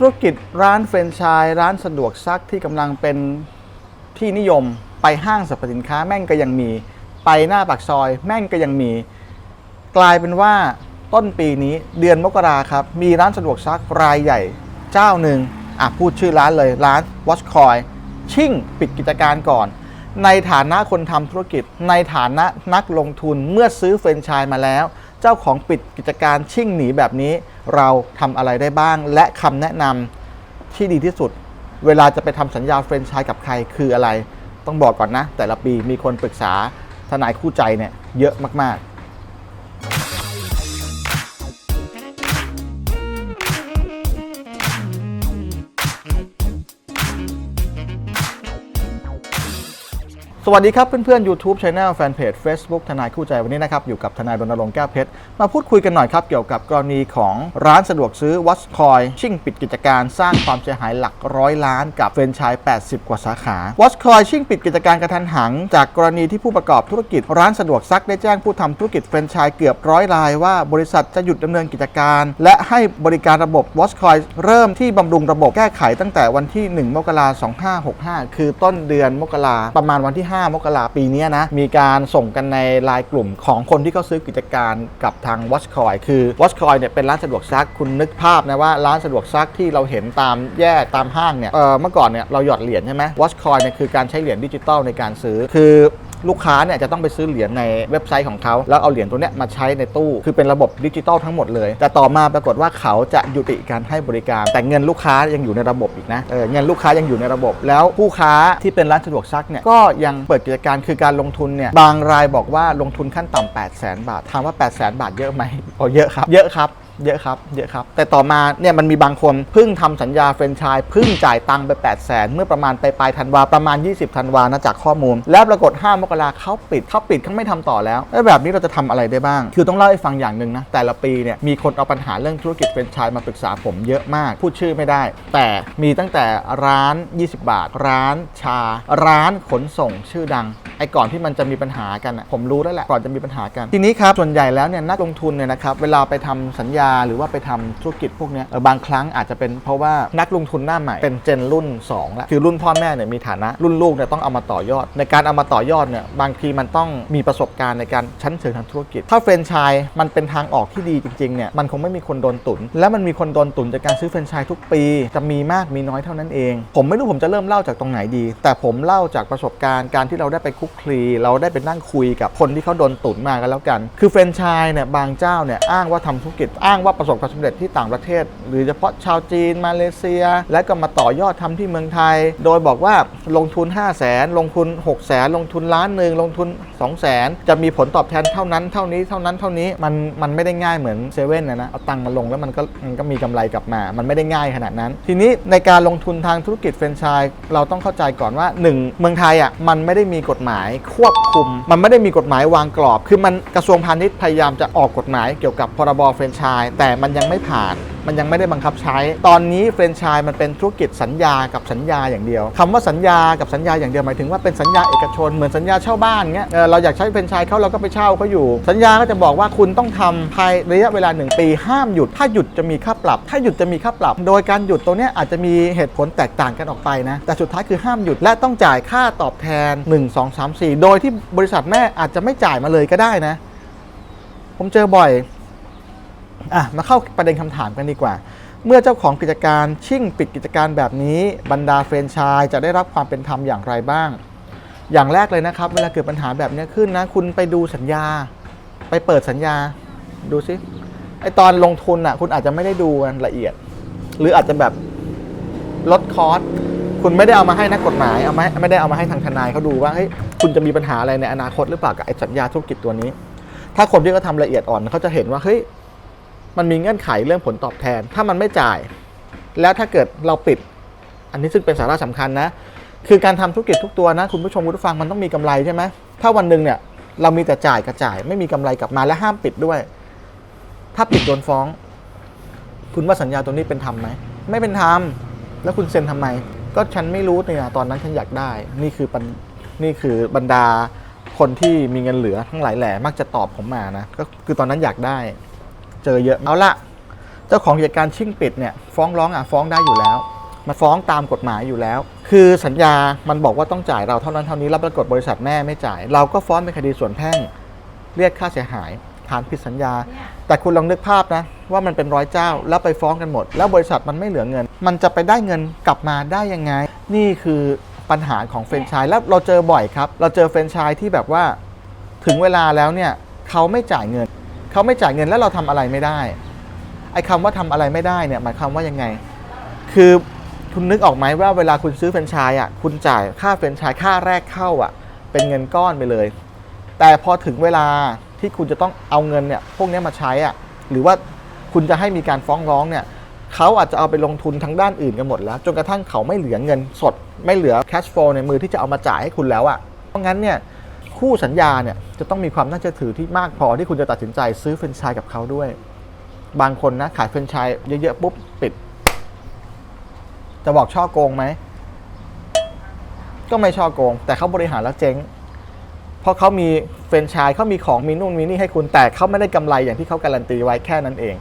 ธุรกิจร้านเฟรนไชส์ร้านสะดวกซักที่กำลังเป็นที่นิยมไปห้างสรรพสินค้าแม่งก็ยังมี ไปหน้าปากซอย แม่งก็ยังมี กลายเป็นว่าต้นปีนี้เดือนมกราครับ มีร้านสะดวกซักรายใหญ่เจ้าหนึ่งอะพูดชื่อร้านเลยร้าน Watch c o i ชิ่งปิดกิจการก่อน ในฐานะคนทำธุรกิจ ในฐานะนักลงทุนเมื่อซื้อเฟรนไชส์มาแล้ว เจ้าของปิดกิจการชิ่งหนีแบบนี้ เราทำอะไรได้บ้าง และคำแนะนำที่ดีที่สุด เวลาจะไปทำสัญญาเฟรนไชส์กับใครคืออะไร ต้องบอกก่อนนะ แต่ละปีมีคนปรึกษาทนายคู่ใจเนี่ยเยอะมากๆ สวัสดีครับเพื่อนๆ YouTube Channel Fanpage Facebook ทนายคู่ใจวันนี้นะครับ อยู่กับทนายรณรงค์แก้วเพชร มาพูดคุยกันหน่อยครับ เกี่ยวกับกรณีของร้านสะดวกซื้อ Watch Coin ชิ่งปิดกิจการสร้างความเสียหายหลักร้อยล้านกับเฟรนไชส์80 กว่าสาขา Watch Coin ชิ่งปิดกิจการกระทันหันจากกรณีที่ผู้ประกอบธุรกิจ ร้านสะดวกซักได้แจ้งผู้ทำธุรกิจเฟรนไชส์เกือบร้อยรายว่าบริษัทจะหยุดดำเนินกิจการ และให้บริการระบบ Watch Coin เริ่มที่บำรุงระบบแก้ไขตั้งแต่วันที่ 1 มกราคม 2565 คือต้นเดือนมกราประมาณวันที่5มกราปีนี้นะ มีการส่งกันในไลน์กลุ่มของคนที่เขาซื้อกิจการกับทาง Watch Coin คือ Watch Coin เนี่ยเป็นร้านสะดวกซักคุณนึกภาพนะว่าร้านสะดวกซักที่เราเห็นตามแยกตามห้างเนี่ยเออเมื่อก่อนเนี่ยเราหยอดเหรียญใช่ไหม Watch Coin เนี่ยคือการใช้เหรียญดิจิตอลในการซื้อคือ ลูกค้าเนี่ยจะต้องไปซื้อเหรียญในเว็บไซต์ของเขา แล้วเอาเหรียญตัวเนี้ยมาใช้ในตู้คือเป็นระบบดิจิตอลทั้งหมดเลย แต่ต่อมาปรากฏว่าเขาจะยุติการให้บริการ แต่เงินลูกค้ายังอยู่ในระบบอีกนะเออเงินลูกค้ายังอยู่ในระบบ แล้วผู้ค้าที่เป็นร้านสะดวกซักเนี่ยก็ยังเปิดกิจการคือการลงทุนเนี่ยบางรายบอกว่าลงทุนขั้นต่ำ8 0 0 0 0 0 บาทถามว่า 8 0 0 0 0 0 บาทเยอะไหมโอ้เยอะครับเยอะครับ เยอะครับเยอะครับ แต่ต่อมาเนี่ยมันมีบางคนเพิ่งทำสัญญาเฟรนไชส์เพิ่งจ่ายตังค์ไป 8 0 0แสนเมื่อประมาณไปปลายธันวาประมาณ 20ธันวานะจากข้อมูล แล้วปรากฏ 5 มกราเขาปิดเขาปิดเขาไม่ทำต่อแล้วแล้วแบบนี้เราจะทำอะไรได้บ้าง คือต้องเล่าให้ฟังอย่างหนึ่งนะ แต่ละปีเนี่ยมีคนเอาปัญหาเรื่องธุรกิจเฟรนไชส์มาปรึกษาผมเยอะมาก พูดชื่อไม่ได้ แต่มีตั้งแต่ร้าน 20 บาท ร้านชา ร้านขนส่งชื่อดัง ไอ้ก่อนที่มันจะมีปัญหากันอะผมรู้แล้วแหละก่อนจะมีปัญหากัน ทีนี้ครับส่วนใหญ่แล้วเนี่ยนักลงทุนเนี่ยนะครับเวลาไปทำสัญญาหรือว่าไปทำธุรกิจพวกเนี้ยเออบางครั้งอาจจะเป็นเพราะว่านักลงทุนหน้าใหม่เป็นเจนรุ่น2แล้วคือรุ่นพ่อแม่เนี่ยมีฐานะรุ่นลูกเนี่ยต้องเอามาต่อยอด ในการเอามาต่อยอดเนี่ยบางทีมันต้องมีประสบการณ์ในการชั้นเชิงทางธุรกิจ ถ้าเฟรนไชส์มันเป็นทางออกที่ดีจริงๆเนี่ยมันคงไม่มีคนโดนตุน และมันมีคนโดนตุนจากการซื้อเฟรนไชส์ทุกปี จะมีมากมีน้อยเท่านั้นเอง ผมไม่รู้ผมจะเริ่มเล่าจากตรงไหนดี แต่ผมเล่าจากประสบการณ์การที่เราได้ไปคลุกคลี เราได้ไปนั่งคุยกับคนที่เขาโดนตุนมากันแล้วกัน คือเฟรนไชส์เนี่ยบางเจ้าเนี่ยอ้างว่าทำธุรกิจอ้างว่าประสบความสำเร็จที่ต่างประเทศ หรือเฉพาะชาวจีนมาเลเซีย และก็มาต่อยอดทำที่เมืองไทย โดยบอกว่าลงทุน 5 0 0แสนลงทุน 6 0แสนลงทุนล้านหนึ่งลงทุน 2 0 0แสนจะมีผลตอบแทนเท่านั้นเท่านี้เท่านั้นเท่านี้มันมันไม่ได้ง่ายเหมือนเซเว่นนะนะเอาตังค์มาลงแล้วมันก็มันก็มีกำไรกลับมา มันไม่ได้ง่ายขนาดนั้น ทีนี้ในการลงทุนทางธุรกิจแฟรนไชส์เราต้องเข้าใจก่อนว่า 1 เมืองไทยอะมันไม่ได้มีกฎหมายควบคุม มันไม่ได้มีกฎหมายวางกรอบ คือมันกระทรวงพาณิชย์พยายามจะออกกฎหมายเกี่ยวกับพรบแฟรนไชส์แต่มันยังไม่ผ่าน มันยังไม่ได้บังคับใช้ ตอนนี้แฟรนไชส์มันเป็นธุรกิจสัญญากับสัญญาอย่างเดียวคำว่าสัญญากับสัญญาอย่างเดียวหมายถึงว่าเป็นสัญญาเอกชนเหมือนสัญญาเช่าบ้านเงี้ยเเราอยากใช้แฟรนไชส์เขาเราก็ไปเช่าเขาอยู่ สัญญาก็จะบอกว่าคุณต้องทำภายระยะเวลา 1 ปีห้ามหยุด ถ้าหยุดจะมีค่าปรับ ถ้าหยุดจะมีค่าปรับ โดยการหยุดตัวเนี้ยอาจจะมีเหตุผลแตกต่างกันออกไปนะแต่สุดท้ายคือห้ามหยุดและต้องจ่ายค่าตอบแทน 1 2 3 4 โดยที่บริษัทแม่อาจจะไม่จ่ายมาเลยก็ได้นะ ผมเจอบ่อย อะมาเข้าประเด็นคำถามกันดีกว่า เมื่อเจ้าของกิจการชิ่งปิดกิจการแบบนี้ บรรดาเฟรนชส์จะได้รับความเป็นธรรมอย่างไรบ้าง อย่างแรกเลยนะครับ เวลาเกิดปัญหาแบบนี้ขึ้นนะ คุณไปดูสัญญา ไปเปิดสัญญา ดูสิไอตอนลงทุนอะ คุณอาจจะไม่ได้ดูละเอียด หรืออาจจะแบบลดคอสคุณไม่ได้เอามาให้นักกฎหมายเอาไมาไม่ได้เอามาให้ทางทนายเขาดูว่าเฮ้ยคุณจะมีปัญหาอะไรในอนาคตหรือเปล่ากับไอสัญญาธุรกิจตัวนี้ ถ้าคนที่เขาทำละเอียดอ่อนเขาจะเห็นว่าเฮ้ย มันมีเงื่อนไขเรื่องผลตอบแทน ถ้ามันไม่จ่าย แล้วถ้าเกิดเราปิด อันนี้ซึ่งเป็นสาระสำคัญนะ คือการทำธุรกิจทุกตัวนะคุณผู้ชมคุณผู้ฟังมันต้องมีกำไรใช่ไหมถ้าวันหนึ่งเนี่ยเรามีแต่จ่ายกับจ่าย ไม่มีกำไรกลับมาและห้ามปิดด้วย ถ้าปิดโดนฟ้อง คุณว่าสัญญาตัวนี้เป็นธรรมไหมไม่เป็นธรรมแล้วคุณเซ็นทำไม ก็ฉันไม่รู้เนี่ยตอนนั้นฉันอยากได้ นี่คือปัญนี่คือบรรดาคนที่มีเงินเหลือทั้งหลายแหล่มักจะตอบผมมานะก็คือตอนนั้นอยากได้ เจอเยอะเอาละเจ้าของกิจการชิ่งปิดเนี่ยฟ้องร้องอะฟ้องได้อยู่แล้ว มันฟ้องตามกฎหมายอยู่แล้ว คือสัญญามันบอกว่าต้องจ่ายเราเท่านั้นเท่านี้แล้วปรากฏบริษัทแม่ไม่จ่าย เราก็ฟ้องเป็นคดีส่วนแพ่งเรียกค่าเสียหายฐานผิดสัญญา แต่คุณลองนึกภาพนะ ว่ามันเป็นร้อยเจ้าแล้วไปฟ้องกันหมด แล้วบริษัทมันไม่เหลือเงิน มันจะไปได้เงินกลับมาได้ยังไง นี่คือปัญหาของเฟรนไชส์แล้วเราเจอบ่อยครับ เราเจอเฟรนไชส์ที่แบบว่าถึงเวลาแล้วเนี่ยเขาไม่จ่ายเงิน เขาไม่จ่ายเงินแล้วเราทำอะไรไม่ได้ ไอ้คำว่าทำอะไรไม่ได้เนี่ยหมายความว่ายังไง คือคุณนึกออกไหมว่าเวลาคุณซื้อแฟรนไชส์อะคุณจ่ายค่าแฟรนไชส์ค่าแรกเข้าอะ เป็นเงินก้อนไปเลย แต่พอถึงเวลาที่คุณจะต้องเอาเงินเนี่ยพวกนี้มาใช้อะหรือว่าคุณจะให้มีการฟ้องร้องเนี่ยเขาอาจจะเอาไปลงทุนทางด้านอื่นกันหมดแล้ว จนกระทั่งเขาไม่เหลือเงินสด ไม่เหลือ cash flow ในมือที่จะเอามาจ่ายให้คุณแล้วอะเพราะงั้นเนี่ย คู่สัญญาเนี่ยจะต้องมีความน่าเชื่อถือที่มากพอที่คุณจะตัดสินใจซื้อแฟรนไชส์กับเขาด้วย บางคนนะขายแฟรนไชส์เยอะๆปุ๊บปิด จะบอกช่อโกงไหม ก็ไม่ช่อโกง แต่เขาบริหารแล้วเจ๊ง เพราะเขามีเฟรนไชส์เขามีของมีนู่นมีนี่ให้คุณแต่เขาไม่ได้กำไรอย่างที่เขาการันตีไว้แค่นั้นเอง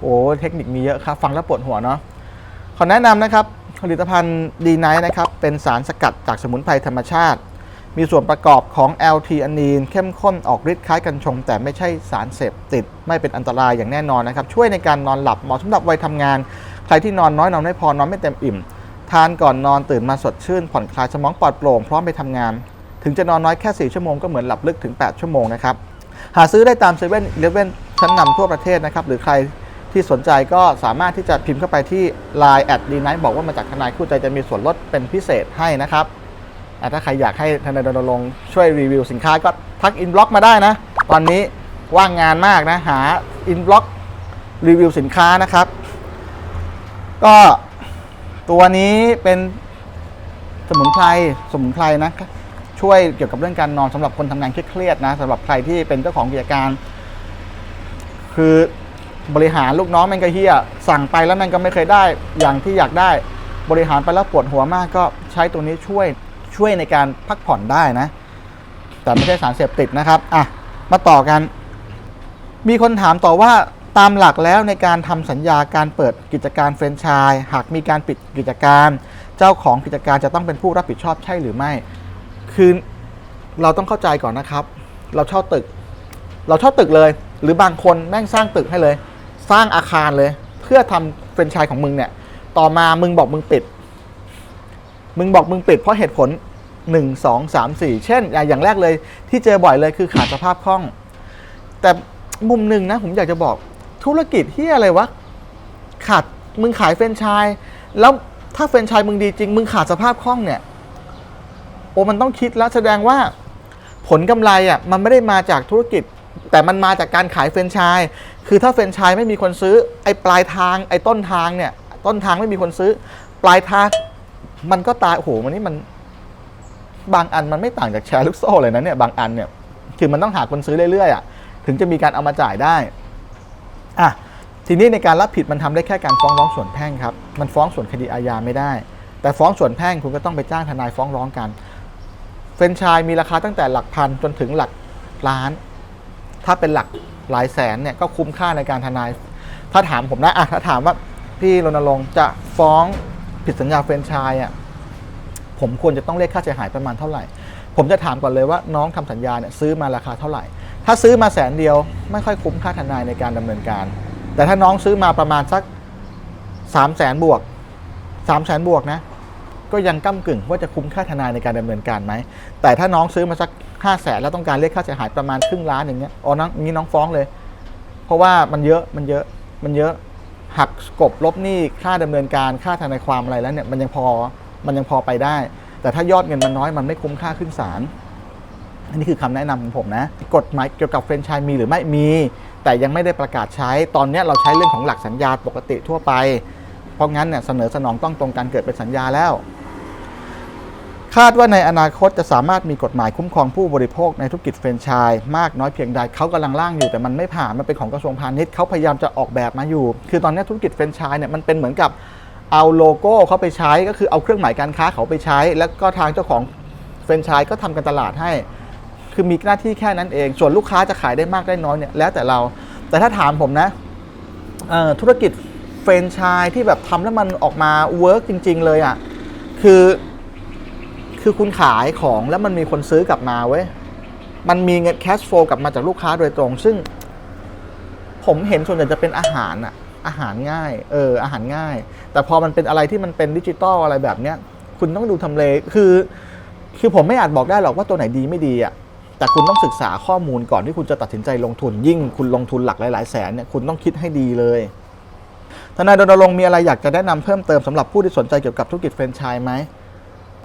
โอ้เทคนิคมีเยอะครับ ฟังแล้วปวดหัวเนาะขอแนะนำนะครับผลิตภัณฑ์ดีไนท์นะครับเป็นสารสกัดจากสมุนไพรธรรมชาติ มีส่วนประกอบของ LT อ n นีนเข้มข้นออกฤทธิ์คล้ายกัญชง แต่ไม่ใช่สารเสพติด ไม่เป็นอันตรายอย่างแน่นอนนะครับ ช่วยในการนอนหลับเหมาะสำหรับวัยทำงาน ใครที่นอนน้อยนอนไม่พอนอนไม่เต็มอิ่ม ทานก่อนนอนตื่นมาสดชื่น ผ่อนคลายสมองปลอดโปร่งพร้อมไปทำงาน ถึงจะนอนน้อยแค่ 4 ชั่วโมงก็เหมือนหลับลึกถึง 8 ชั่วโมงนะครับหาซื้อได้ตามเซเว่นเลเว่นชั้นนำทั่วประเทศนะครับหรือใครที่สนใจก็สามารถที่จะพิมพ์เข้าไปที่ Line แอดดีไนบอกว่ามาจากทนายคู่ใจจะมีส่วนลดเป็นพิเศษให้นะครับ ถ้าใครอยากให้ทนายรณรงค์ช่วยรีวิวสินค้าก็ทักอินบล็อกมาได้นะ ตอนนี้ว่างงานมากนะ หาอินบล็อกรีวิวสินค้านะครับ ก็ตัวนี้เป็นสมุนไพรสมุนไพรนะช่วยเกี่ยวกับเรื่องการนอนสำหรับคนทำงานเครียดๆนะสำหรับใครที่เป็นเจ้าของกิจการ คือบริหารลูกน้องแม่งก็เฮียสั่งไปแล้วแม่งก็ไม่เคยได้ อย่างที่อยากได้บริหารไปแล้วปวดหัวมากก็ใช้ตัวนี้ช่วย ช่วยในการพักผ่อนได้นะ แต่ไม่ใช่สารเสพติดนะครับอะมาต่อกัน มีคนถามต่อว่าตามหลักแล้วในการทำสัญญาการเปิดกิจการแฟรนไชส์หากมีการปิดกิจการ เจ้าของกิจการจะต้องเป็นผู้รับผิดชอบใช่หรือไม่ คือเราต้องเข้าใจก่อนนะครับ เราเช่าตึก เราเช่าตึกเลย หรือบางคนแม่งสร้างตึกให้เลย สร้างอาคารเลย เพื่อทำแฟรนไชส์ของมึงเนี่ย ต่อมามึงบอกมึงปิด มึงบอกมึงปิดเพราะเหตุผล 1 2 3 4 เช่น อย่างแรกเลยที่เจอบ่อยเลยคือขาดสภาพคล่อง แต่มุมหนึ่งนะผมอยากจะบอกธุรกิจที่อะไรวะ ขาดมึงขายแฟรนไชส์แล้วถ้าแฟรนไชส์มึงดีจริง มึงขาดสภาพคล่องเนี่ย โอ้มันต้องคิดแล้วแสดงว่าผลกำไรอะมันไม่ได้มาจากธุรกิจ แต่มันมาจากการขายแฟรนไชส์คือถ้าแฟรนไชส์ไม่มีคนซื้อไอ้ปลายทางไอ้ต้นทางเนี่ยต้นทางไม่มีคนซื้อ ปลายทาง มันก็ตายโอ้โหมันนี่มัน บางอันมันไม่ต่างจากแชร์ลูกโซ่เลยนะเนี่ยบางอันเนี่ยคือมันต้องหาคนซื้อเรื่อยๆอะถึงจะมีการเอามาจ่ายได้อะทีนี้ในการรับผิดมันทำได้แค่การฟ้องร้องส่วนแพ่งครับ มันฟ้องส่วนคดีอาญาไม่ได้ แต่ฟ้องส่วนแพ่งคุณก็ต้องไปจ้างทนายฟ้องร้องกัน เฟรนชส์มีราคาตั้งแต่หลักพันจนถึงหลักล้าน ถ้าเป็นหลักหลายแสนเนี่ยก็คุ้มค่าในการทนาย ถ้าถามผมนะอะถ้าถามว่าพี่รณรงค์จะฟ้อง ผิดสัญญาเฟรนไชส์อะผมควรจะต้องเรียกค่าเสียหายประมาณเท่าไหร่ ผมจะถามก่อนเลยว่าน้องทำสัญญาเนี่ยซื้อมาราคาเท่าไหร่ ถ้าซื้อมาแสนเดียวไม่ค่อยคุ้มค่าทนายในการดำเนินการ แต่ถ้าน้องซื้อมาประมาณสัก3 0 0แสนบวก3 0 0แสนบวกนะก็ยังก้ากึ่งว่าจะคุ้มค่าทนายในการดำเนินการไหม แต่ถ้าน้องซื้อมาสักห้าแสนแล้วต้องการเรียกค่าเสียหายประมาณครึ่งล้านอย่างเงี้ยอ๋อน้องงี้น้องฟ้องเลย เพราะว่ามันเยอะมันเยอะมันเยอะ หักกบลบหนี้ค่าดำเนินการค่าทนายความอะไรแล้วเนี่ยมันยังพอมันยังพอไปได้ แต่ถ้ายอดเงินมันน้อยมันไม่คุ้มค่าขึ้นศาลอันนี้คือคำแนะนำของผมนะ กฎหมายเกี่ยวกับแฟรนไชส์มีหรือไม่มี แต่ยังไม่ได้ประกาศใช้ตอนนี้เราใช้เรื่องของหลักสัญญาปกติทั่วไป เพราะงั้นเนี่ยเสนอสนองต้องตรงกันเกิดเป็นสัญญาแล้ว คาดว่าในอนาคตจะสามารถมีกฎหมายคุ้มครองผู้บริโภคในธุรกิจแฟรนไชส์มากน้อยเพียงใดเขากำลังร่างอยู่แต่มันไม่ผ่านมันเป็นของกระทรวงพาณิชย์เขาพยายามจะออกแบบมาอยู่ คือตอนนี้ธุรกิจแฟรนไชส์เนี่ยมันเป็นเหมือนกับเอาโลโก้เขาไปใช้ก็คือเอาเครื่องหมายการค้าเขาไปใช้ แล้วก็ทางเจ้าของแฟรนไชส์ก็ทำการตลาดให้ คือมีหน้าที่แค่นั้นเอง ส่วนลูกค้าจะขายได้มากได้น้อยเนี่ยแล้วแต่เรา แต่ถ้าถามผมนะธุรกิจเฟรนไชส์ที่แบบทำแล้วมันออกมาเวิร์กจริง ๆ เลยอะ่ะคือ คือคุณขายของแล้วมันมีคนซื้อกลับมาเว้ย มันมีเงินแคชโฟกลับมาจากลูกค้าโดยตรง ซึ่ง ผมเห็นส่วนใหญ่จะเป็นอาหารอะอาหารง่าย เออ อาหารง่าย แต่พอมันเป็นอะไรที่มันเป็นดิจิตอลอะไรแบบเนี้ย คุณต้องดูทำเล คือ คือผมไม่อาจบอกได้หรอกว่าตัวไหนดีไม่ดีอะแต่คุณต้องศึกษาข้อมูลก่อนที่คุณจะตัดสินใจลงทุน ยิ่งคุณลงทุนหลักหลาย ๆ แสนเนี่ย คุณต้องคิดให้ดีเลยทนายรณรงมีอะไรอยากจะแนะนำเพิ่มเติมสำหรับผู้ที่สนใจเกี่ยวกับธุรกิจแฟรนไชส์ไหม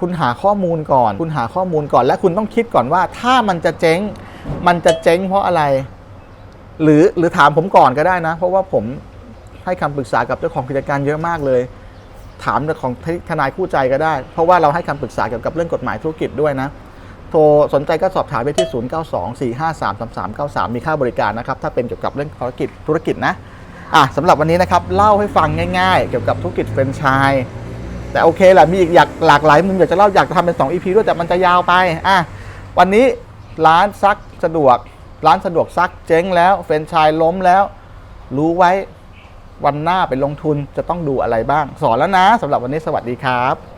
คุณหาข้อมูลก่อน คุณหาข้อมูลก่อน และคุณต้องคิดก่อนว่า ถ้ามันจะเจ๊ง มันจะเจ๊งเพราะอะไร หรือหรือถามผมก่อนก็ได้นะ เพราะว่าผมให้คำปรึกษากับเจ้าของกิจการเยอะมากเลย ถามของทนายคู่ใจก็ได้ เพราะว่าเราให้คำปรึกษาเกี่ยวกับเรื่องกฎหมายธุรกิจด้วยนะ โทรสนใจก็สอบถามไปที่ 0924533393 มีค่าบริการนะครับ ถ้าเป็นเกี่ยวกับเรื่องธุรกิจธุรกิจนะอะสำหรับวันนี้นะครับเล่าให้ฟังง่าย ๆ เกี่ยวกับธุรกิจแฟรนไชส์ แต่โอเคแหละมีอีกอยากหลากหลายมุมอยากจะเล่าอยากจะทำเป็น2 EP ด้วยแต่มันจะยาวไปอะวันนี้ร้านซักสะดวก ร้านสะดวกซักเจ๊งแล้วเฟรนชายล้มแล้ว รู้ไว้วันหน้าไปลงทุนจะต้องดูอะไรบ้าง สอนแล้วนะสำหรับวันนี้สวัสดีครับ